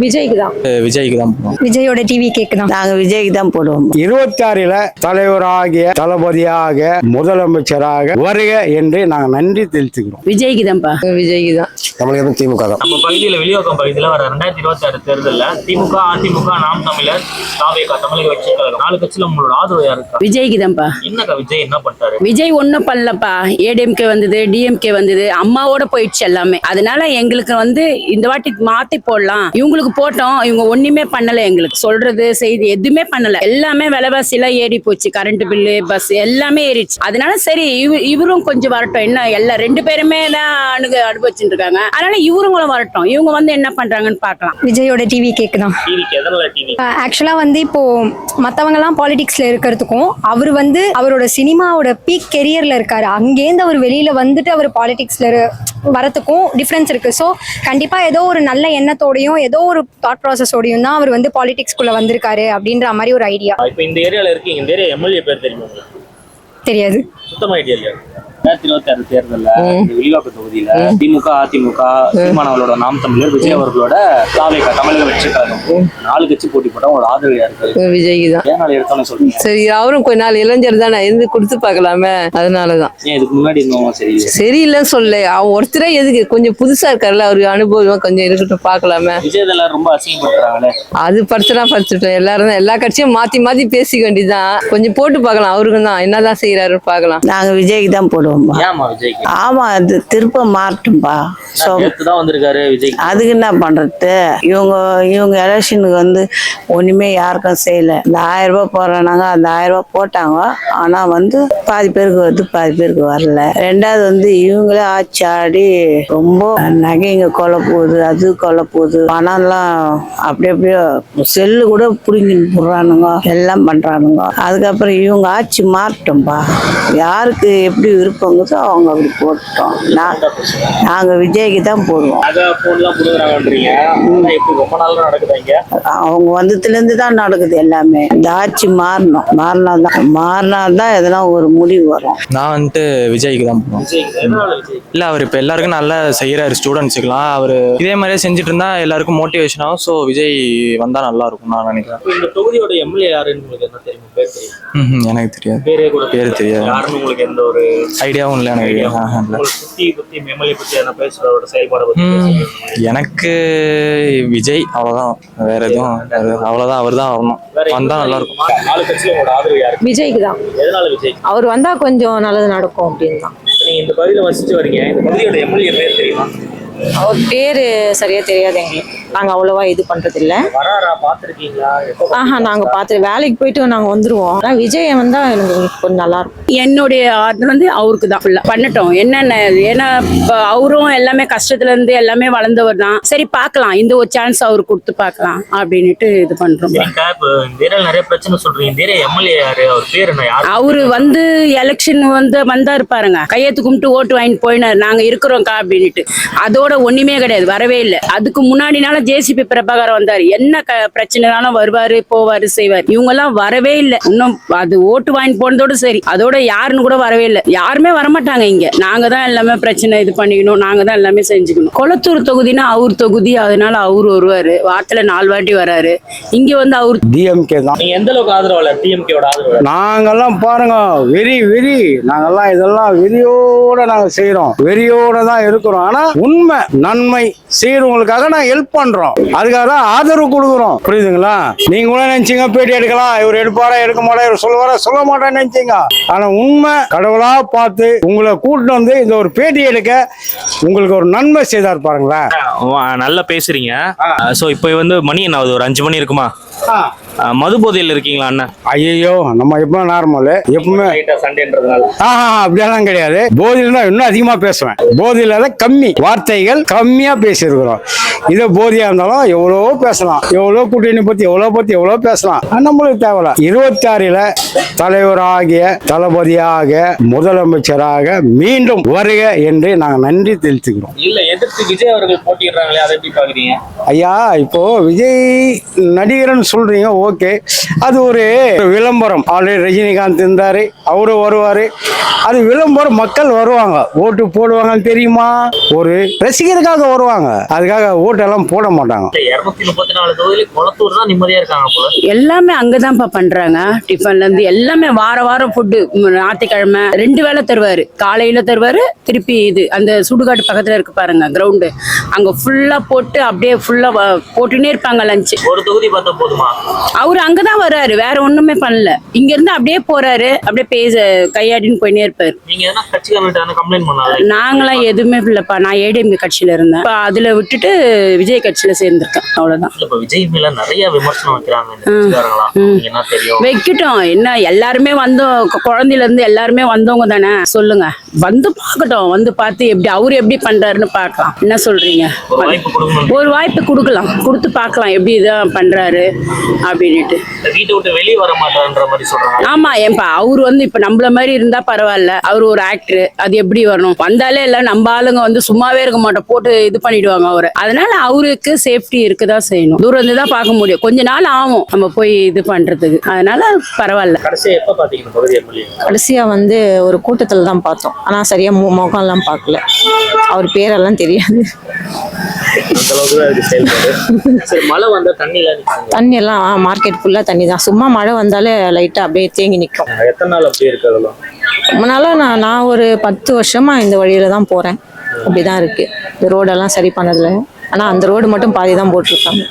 விஜய்க்கு தான் விஜய்க்கு தான் விஜயோட டிவி கேக்கு தான் நாங்க விஜய்க்கு தான் போடுவோம். இருபத்தாறில தலைவராகிய தளபதியாக முதலமைச்சராக வருக என்று நாங்கள் நன்றி தெரிவித்துக்கிறோம் விஜய்க்கு தான்ப்பா விஜய்க்கு தான் தமிழகம் திமுக தான். நம்ம பகுதியில் வெளியோக்கம் பகுதியில் வர ரெண்டாயிரத்தி இருபத்தி ஆறு தேர்தலில் திமுக அதிமுக நாம் தமிழர் தாவேகா தமிழக வெற்றி கழகம். நாலு கட்சியில உங்களோட ஆதரவு யாருக்கா? விஜய்க்கு தான்ப்பா என்னக்கா விஜய் என்ன பண்ணிட்டாரு விஜய் ஒன்றும் பண்ணலப்பா. ஏடிஎம்கே வந்தது டிஎம்கே வந்தது அம்மாவோட போயிடுச்சு எல்லாமே. அதனால எங்களுக்கு வந்து இந்த வாட்டி மாத்தி போடலாம். இவங்களுக்கு போட்டோம். இவங்க ஒண்ணுமே பண்ணல எங்களுக்கு. சொல்றது செய்தி எதுவுமே பண்ணல. எல்லாமே விலைவாசி எல்லாம் ஏறி போச்சு. கரண்ட் பில்லு பஸ் எல்லாமே ஏறிச்சு அதனால சரி இவ- இவரும் கொஞ்சம் வரட்டும். என்ன எல்லா ரெண்டு பேருமே தான் அணுக அனுபவிச்சுட்டு இருக்காங்க. அதனால இவருங்களும் வரட்டும். இவங்க வந்து என்ன பண்றாங்கன்னு பார்க்கலாம். விஜயோட டிவி கேக்கு தான் டிவிக்கு எதனால டிவி ஆக்சுவலாக வந்து இப்போ மற்றவங்கலாம் பாலிடிக்ஸில் இருக்கிறதுக்கும் அவர் வந்து அவரோட சினிமாவோட பீக் கெரியரில் இருக்காரு. அங்கேருந்து அவர் வெளியில் வந்துட்டு அவர் பாலிடிக்ஸில் வரத்துக்கும் டிஃப்ரென்ஸ் இருக்குது ஸோ கண்டிப்பாக ஏதோ ஒரு நல்ல எண்ணத்தோடையும் ஏதோ ஒரு தாட் ப்ராசஸோடையும் தான் அவர் வந்து பாலிடிக்ஸ்குள்ளே வந்திருக்காரு அப்படின்ற மாதிரி ஒரு ஐடியா இப்போ இந்த ஏரியால இருக்கீங்க. இந்த ஏரியா எம்எல்ஏ பேர் தெரியுமா தெரியாது. சுத்தமா ஐடியா ரெண்டாயிரத்தி இருபத்தி ஆறு தேர்தலில் வெளிவாக்கு தொகுதியில திமுக அதிமுக சீமானவர்களோட நாம் தமிழர் விஜய் அவர்களோட தாவேகா தமிழக வெற்றி கழகம் நாலு கட்சி போட்டி போட்டா உங்களோட ஆதரவு யாருக்கு? விஜய்க்கு தான். ஏன் நாள் எடுத்தோன்னு சொல்றீங்க? சரி அவரும் கொஞ்ச நாள் இளைஞர் தானே. இருந்து கொடுத்து பார்க்கலாமே. அதனாலதான். ஏன் இதுக்கு முன்னாடி இருந்தவங்க சரி சரியில்லைன்னு சொல்ல அவன் ஒருத்தரே எதுக்கு? கொஞ்சம் புதுசா இருக்கார்ல அவருக்கு அனுபவம் கொஞ்சம் இருக்கட்டும் பார்க்கலாமே. விஜய் இதெல்லாம் ரொம்ப அசிங்கப்படுத்துறாங்களே. அது படிச்சுனா படிச்சுட்டோம் எல்லாரும் தான் எல்லா கட்சியும் மாத்தி மாத்தி பேசிக்க வேண்டியதுதான். கொஞ்சம் போட்டு பார்க்கலாம். அவருக்கும் தான். என்னதான் செய்யறாருன்னு பார்க்கலாம். நாங்க விஜய்க்கு தான் போடுவோம்பா ஆமா அது திருப்ப மாறட்டும்பா. அதுக்கு என்ன பண்றது? இவங்க இவங்க எலெக்ஷனுக்கு வந்து ஒண்ணுமே யாருக்கும் செய்யல. இந்த ஆயிரம் ரூபாய் போடுறாங்க அந்த ஆயிரம் ரூபாய் போட்டாங்க. ஆனா வந்து பாதி பேருக்கு வருது பாதி பேருக்கு வரல. ரெண்டாவது வந்து இவங்களே ஆட்சி ஆடி ரொம்ப நகைங்க கொலை போகுது அது கொலை போகுது. பணம்லாம் அப்படி அப்படியே செல்லு கூட பிடிங்கின்னு போடுறானுங்க எல்லாம் பண்றானுங்க. அதுக்கப்புறம் இவங்க ஆட்சி மாறட்டும்பா. யாருக்கு எப்படி விருப்பங்குதோ அவங்க அப்படி போட்டோம். நான் நாங்க விஜய்க்கு தான் போடுவோம். அவங்க வந்ததுல இருந்து தான் நடக்குது எல்லாமே. இந்த ஆட்சி மாறணும். மாறினா தான் மாறினா தான் ஒரு முடிவு வரும். நான் வந்துட்டு விஜய்க்கு தான் விஜய் இல்லை அவர் இப்போ எல்லாருக்கும் நல்லா செய்கிறாரு ஸ்டூடெண்ட்ஸுக்கெலாம் அவர் இதே மாதிரியே செஞ்சுட்டு இருந்தா எல்லாருக்கும் மோட்டிவேஷன் ஆகும். ஸோ விஜய் வந்தால் நல்லா இருக்கும் நான் நினைக்கிறேன். இந்த தொகுதியோட எம்எல்ஏ யாருன்னு உங்களுக்கு என்ன தெரியும்? பேர் தெரியும்? ம்ஹும், எனக்கு தெரியாது. பேரே கூட பேர் தெரியாது. யாருன்னு உங்களுக்கு எந்த ஒரு ஐடியாவும் இல்லை. எனக்கு. எனக்கு விஜய் அவ்வளோதான் வேற எதுவும் அவ்வளோதான் அவர் தான் எந்த வந்தால் நல்லா இருக்கும். விஜய்க்கு தான் எதனால விஜய்? அவர் வந்தால் கொஞ்சம் நல்லது நடக்கும் அப்படின்னு தான். நீங்க இந்த பகுதியில வசிச்சு வரீங்க. இந்த பகுதியோட எம்எல்ஏ பேர் தெரியுமா? அவர் பேர் சரியாக தெரியாது எங்களுக்கு. நாங்கள் அவ்வளோவா இது பண்ணுறதில்ல ஆஹா நாங்கள் பார்த்து வேலைக்கு போயிட்டு நாங்கள் வந்துடுவோம் ஆனால் விஜய் வந்தால் எனக்கு கொஞ்சம் நல்லா இருக்கும். என்னுடைய ஆதரவு வந்து அவருக்கு தான் ஃபுல்லா பண்ணட்டும். என்னென்ன ஏன்னா இப்ப அவரும் எல்லாமே கஷ்டத்துல இருந்து எல்லாமே வளர்ந்தவர் தான். சரி பார்க்கலாம். இந்த ஒரு சான்ஸ் அவருக்கு கொடுத்து பார்க்கலாம் அப்படின்னுட்டு இது ஏரியால நிறைய பிரச்சனை எம்எல்ஏ யாரு? அவர் பேர் என்ன? யாரு? அவரு வந்து எலெக்ஷன் வந்து வந்தாரு பாருங்க. கையெழுத்து கும்பிட்டு ஓட்டு வாங்கிட்டு போயினார். நாங்க இருக்கிறோம்க்கா அப்படின்னுட்டு. அதோட ஒண்ணுமே கிடையாது வரவே இல்லை. அதுக்கு முன்னாடினால ஜேசிபி பிரபாகர் வந்தாரு. என்ன க பிரச்சனைனாலும் வருவாரு போவாரு செய்வார். இவங்க எல்லாம் வரவே இல்லை. இன்னும் அது ஓட்டு வாங்கி போனதோட சரி. அதோட யாருன்னு கூட வரவே இல்லை. யாருமே வரமாட்டாங்க இங்க. நாங்க தான் எல்லாமே பிரச்சனை இது பண்ணிக்கணும். நாங்க தான் எல்லாமே செஞ்சுக்கணும். கொளத்தூர் தொகுதினா அவர் தொகுதி. அதனால அவர் வருவாரு. வாரத்துல நாலு வாட்டி வராரு. இங்க வந்து அவர் டிஎம்கே தான். எந்த அளவுக்கு ஆதரவாளர்? டிஎம்கேவோட ஆதரவாளர். நாங்கெல்லாம் பாருங்க. வெறி வெறி. நாங்கெல்லாம் இதெல்லாம் வெறியோட நாங்க செய்யறோம் வெறியோட தான் இருக்கிறோம். ஆனா உண்மை நன்மை செய்யறவங்களுக்காக நான் ஹெல்ப் பண்றோம். அதுக்காக தான் ஆதரவு கொடுக்குறோம். புரியுதுங்களா? நீங்க கூட நினைச்சீங்க பேட்டி எடுக்கலாம். இவர் எடுப்பாரா எடுக்க மாட்டா இவர் சொல்லுவாரா சொல்ல மாட்டான்னு நினைச்சீங்க. ஆனா உண்மை கடவுளா பார்த்து உங்களை கூட்டிட்டு வந்து இந்த ஒரு பேட்டி எடுக்க உங்களுக்கு ஒரு நன்மை செய்தார் பாருங்களேன். நல்லா பேசுறீங்க. சோ இப்போ வந்து மணி என்ன ஆகுது ஒரு அஞ்சு மணி இருக்குமா? மது போதையில் இருக்கீங்களா அண்ணன் ஐயோ நம்ம எப்போ நார்மல் எப்பவுமே சண்டேன்றதுனால. அப்படியெல்லாம் கிடையாது. போதியில தான் இன்னும் அதிகமா பேசுவேன். போதியில கம்மி வார்த்தைகள் கம்மியா பேசியிருக்கிறோம். இதே போதியா இருந்தாலும் எவ்வளவோ பேசலாம். எவ்வளோ கூட்டணி பத்தி எவ்வளோ பத்தி எவ்வளோ பேசலாம். நம்மளுக்கு தேவையில்ல. இருபத்தி ஆறில தலைவராகிய தளபதியாக முதலமைச்சராக மீண்டும் வருக என்று நாங்கள் நன்றி தெரிவித்துக்கிறோம். இல்ல எதிர்த்து விஜய் அவர்கள் போட்டிடுறாங்களே அதை எப்படி பாக்குறீங்க ஐயா இப்போ விஜய் நடிகர்னு சொல்றீங்க ஓகே. அது ஒரு விளம்பரம். ஆல்ரெடி ரஜினிகாந்த் இருந்தாரு அவரும் வருவாரு. அது விளம்பரம் மக்கள் வருவாங்க. ஓட்டு போடுவாங்கன்னு தெரியுமா? ஒரு ரசிகருக்காக வருவாங்க. அதுக்காக ஓட்டெல்லாம் போட மாட்டாங்க. எல்லாமே அங்கதான்ப்பா பண்றாங்க. டிஃபன்ல இருந்து எல்லாமே வார வாரம் ஃபுட்டு ஞாயிற்றுக்கிழமை ரெண்டு வேளை தருவாரு. காலையில தருவாரு திருப்பி இது அந்த சுடுகாட்டு பக்கத்துல இருக்கு பாருங்க கிரவுண்டு அங்க ஃபுல்லா போட்டு அப்படியே ஃபுல்லா போட்டுனே இருப்பாங்க லஞ்ச் ஒரு தொகுதி பார்த்தா போதுமா? அவர் அங்கதான் வர்றாரு. வேற ஒண்ணுமே பண்ணல. இங்க இருந்து அப்படியே போறாரு. அப்படியே பேச கையாடின்னு போயினே இருப்பாரு. நாங்களாம் எதுவுமே இல்லப்பா நான் ஏடிஎம்கே கட்சியில இருந்தேன். இப்ப அதுல விட்டுட்டு விஜய் கட்சியில சேர்ந்திருக்கேன். அவ்வளவுதான். வைக்கட்டும். என்ன எல்லாருமே வந்தோம் குழந்தையில இருந்து எல்லாருமே வந்தவங்க தானே? சொல்லுங்க. வந்து பார்க்கட்டும். வந்து பார்த்து எப்படி அவரு எப்படி பண்றாருன்னு பார்க்கலாம். என்ன சொல்றீங்க? ஒரு வாய்ப்பு கொடுக்கலாம். கொடுத்து பார்க்கலாம். எப்படி இதான் பண்றாரு? அப்படின்னுட்டு இந்த வீட்டை விட்டு வெளியே வர மாட்டான்ற மாதிரி சொல்றாங்க. ஆமா ஏன்பா அவர் வந்து இப்ப நம்மள மாதிரி இருந்தா பரவாயில்ல. அவர் ஒரு ஆக்டர் அது எப்படி வரணும்? வந்தாலே எல்லாம் நம்ம ஆளுங்க வந்து சும்மாவே இருக்க மாட்டோம். போட்டு இது பண்ணிடுவாங்க அவரை. அதனால அவருக்கு சேஃப்டி இருக்குதான் செய்யணும். தூரம் இருந்து தான் பார்க்க முடியும். கொஞ்ச நாள் ஆகும் நம்ம போய் இது பண்றதுக்கு. அதனால பரவாயில்ல. கடைசியா எப்ப பாத்தீங்க இந்த பகுதி எம்எல்ஏ கடைசியா வந்து ஒரு கூட்டத்துல தான் பார்த்தோம். ஆனா சரியா மு- முகம்லாம் பார்க்கல. அவர் பேரெல்லாம் தெரியாது. எல்லாம் தண்ணி எல்லாம் மார்க்கெட் ஃபுல்லா தண்ணி தான். சும்மா மழை வந்தாலே லைட்டா அப்படியே தேங்கி நிற்கும் எத்தனை நாள் அப்படியே ரொம்ப நாளா நான் நான் ஒரு பத்து வருஷமா இந்த வழியில தான் போறேன். அப்படிதான் இருக்கு. இந்த ரோடெல்லாம் சரி பண்ணதில்ல ஆனா அந்த ரோடு மட்டும் பாதி தான் போட்டிருக்காங்க.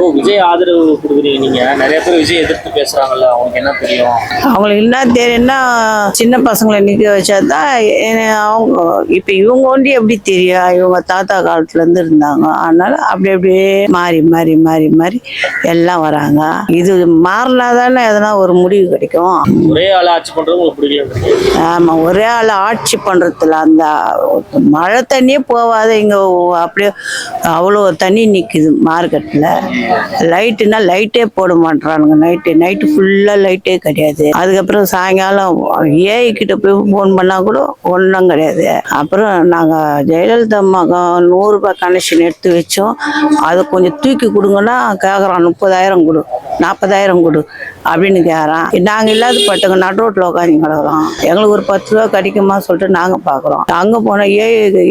ஓ விஜய் ஆதரவு கொடுக்குறீங்க நீங்க. நிறைய பேர் விஜய் எதிர்த்து பேசுறாங்கல்ல அவங்களுக்கு என்ன தெரியும்? அவங்களுக்கு என்ன தெரியும்னா சின்ன பசங்களை நிற்க வச்சா தான் அவங்க இப்போ இவங்க ஒண்டி எப்படி தெரியும் இவங்க தாத்தா காலத்துல இருந்து இருந்தாங்க. அதனால அப்படி அப்படியே மாறி மாறி மாறி மாறி எல்லாம் வராங்க. இது மாறினா தானே எதனா ஒரு முடிவு கிடைக்கும். ஒரே ஆள் ஆட்சி பண்றது உங்களுக்கு பிடிக்கல ஆமாம் ஒரே ஆள் ஆட்சி பண்ணுறதுல அந்த மழை தண்ணியே போகாத இங்கே அப்படியே அவ்வளோ தண்ணி நிற்குது மார்க்கெட்டில் லைட்டுனா லைட்டே போட மாட்றானுங்க. நைட்டு நைட்டு ஃபுல்லாக லைட்டே கிடையாது. அதுக்கப்புறம் சாயங்காலம் ஏஐ கிட்ட போய் ஃபோன் பண்ணால் கூட ஒன்றும் கிடையாது. அப்புறம் நாங்கள் ஜெயலலிதா மகன் நூறுரூபா கனெக்ஷன் எடுத்து வச்சோம். அதை கொஞ்சம் தூக்கி கொடுங்கன்னா கேட்குறான் முப்பதாயிரம் கொடு நாற்பதாயிரம் கொடு. அப்படின்னு கேட்குறான் நாங்கள் இல்லாத பட்டவங்க நடு ரோட்டில் உட்காந்து கிடக்குறோம். எங்களுக்கு ஒரு பத்து ரூபா கிடைக்குமா சொல்லிட்டு நாங்கள் பார்க்குறோம் அங்கே போனால் ஏ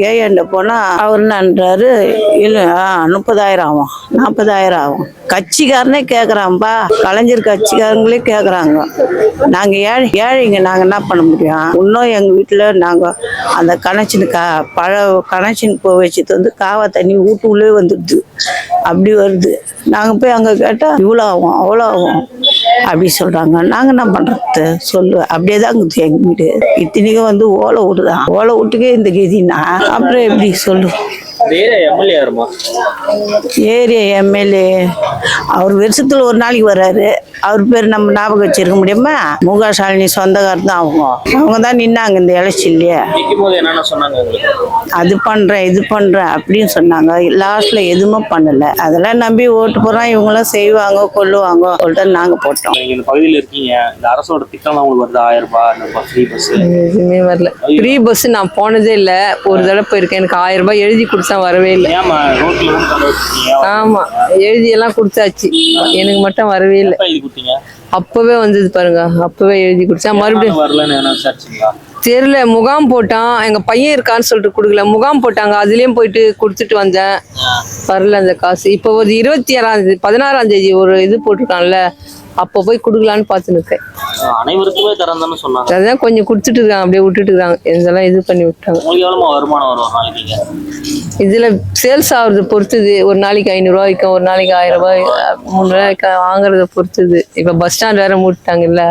ஏஎன்ட போனால் அவர் என்னன்றாரு இல்லை முப்பதாயிரம் ஆகும். நாற்பதாயிரம் ஆகும். கட்சிக்காரனே கேட்குறான்ப்பா கலைஞர் கட்சிக்காரங்களே கேட்குறாங்க நாங்கள் ஏழை ஏழைங்க நாங்கள் என்ன பண்ண முடியும்? இன்னும் எங்கள் வீட்டில் நாங்கள் அந்த கனெக்ஷன் கா பழ கனெக்ஷன் போய் வச்சது வந்து காவா தண்ணி வீட்டுக்குள்ளே வந்துடுது. அப்படி வருது. நாங்கள் போய் அங்கே கேட்டால் இவ்வளோ ஆகும் அவ்வளோ ஆகும். அப்படி சொல்கிறாங்க நாங்கள் என்ன பண்ணுறது சொல்லு. அப்படியே தான் இருக்குது எங்கள் வீடு. இத்தனைக்கும் வந்து ஓலை வீடு தான் ஓலை வீட்டுக்கே இந்த கதினா அப்புறம் எப்படி சொல்லு? ஏரியா எம்எல்ஏ யாருமா? Area MLA. அவர் வருஷத்துல ஒரு நாளைக்கு வர்றாரு. அவர் பேர் நம்ம ஞாபகம் வச்சிருக்க முடியுமா? முக ஷாலினி சொந்தக்காரர் தான் அவங்க. அவங்க தான் நின்னாங்க இந்த எலெக்ஷன்லயே. என்னென்ன சொன்னாங்க அது பண்றேன் இது பண்றேன் அப்படின்னு சொன்னாங்க. லாஸ்ட்ல எதுவுமே பண்ணல. அதெல்லாம் நம்பி ஓட்டு போறோம் இவங்களாம் செய்வாங்க கொல்லுவாங்க. சொல்லிட்டு நாங்க போட்டோம். நீங்க இந்த பகுதியில இருக்கீங்க. இந்த அரசோட திட்டம் உங்களுக்கு வருது? ஆயிரம் ரூபாய் ஃப்ரீ பஸ் எதுவுமே வரல. ஃப்ரீ பஸ் நான் போனதே இல்ல. ஒரு தடவை போயிருக்கேன். எனக்கு ஆயிரம் ரூபாய் எழுதி கொடுத்தா வரவே இல்லை. ஆமா எழுதி எல்லாம் கொடுத்தாச்சு. எனக்கு மட்டும் வரவே இல்லை. அப்பவே வந்தது பாருங்க அப்பவே எழுதி கொடுத்தா மறுபடியும் தெரியல முகாம் போட்டான். எங்க பையன் இருக்கான்னு சொல்லிட்டு கொடுக்கல. முகாம் போட்டாங்க அதுலயும் போயிட்டு கொடுத்துட்டு வந்தேன். வரல அந்த காசு. இப்போ ஒரு இருபத்தி ஆறாம் தேதி பதினாறாம் தேதி ஒரு இது போட்டிருக்கான்ல அப்போ போய் கொடுக்கலான்னு பார்த்துன்னு இருக்கேன். அனைவருக்குமே தரந்தான்னு சொன்னாங்க. அதான் கொஞ்சம் கொடுத்துட்டு இருக்காங்க அப்படியே விட்டுட்டு இருக்காங்க. இதெல்லாம் இது பண்ணி விட்டாங்க. வருமானம் வரும் இதுல சேல்ஸ் ஆகுறது பொறுத்துது ஒரு நாளைக்கு ஐநூறுரூவா விற்கும் ஒரு நாளைக்கு ஆயிரம் ரூபாய் மூணு ரூபாய்க்கு வாங்குறத பொறுத்துது. இப்ப பஸ் ஸ்டாண்ட் வேற மூட்டாங்கல்ல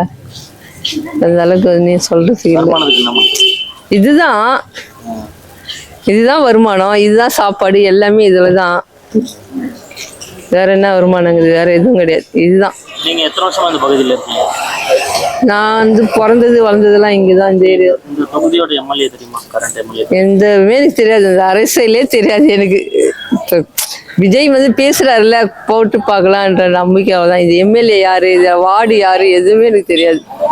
அந்த அளவுக்கு நீ சொல்றது இதுதான். இதுதான் வருமானம். இதுதான் சாப்பாடு. எல்லாமே இதுல தான் வேற என்ன வருமானங்குது வேற எதுவும் கிடையாது. இதுதான். நீங்க எத்தனை வருஷமா இந்த பகுதியில இருக்கீங்க? நான் வந்து பிறந்தது வளர்ந்ததெல்லாம் இங்கதான் இந்த ஏரியா. இந்த தொகுதியோட எம்எல்ஏ தெரியுமா? கரண்ட் எம்எல்ஏ எந்த எனக்கு தெரியாது. இந்த அரசியலே தெரியாது எனக்கு. இப்ப விஜய் வந்து பேசுறாருல்ல போட்டு பார்க்கலான்ற நம்பிக்கை அவ்வளவுதான் இது எம்எல்ஏ யாரு? இது வார்டு யாரு? எதுவுமே எனக்கு தெரியாது.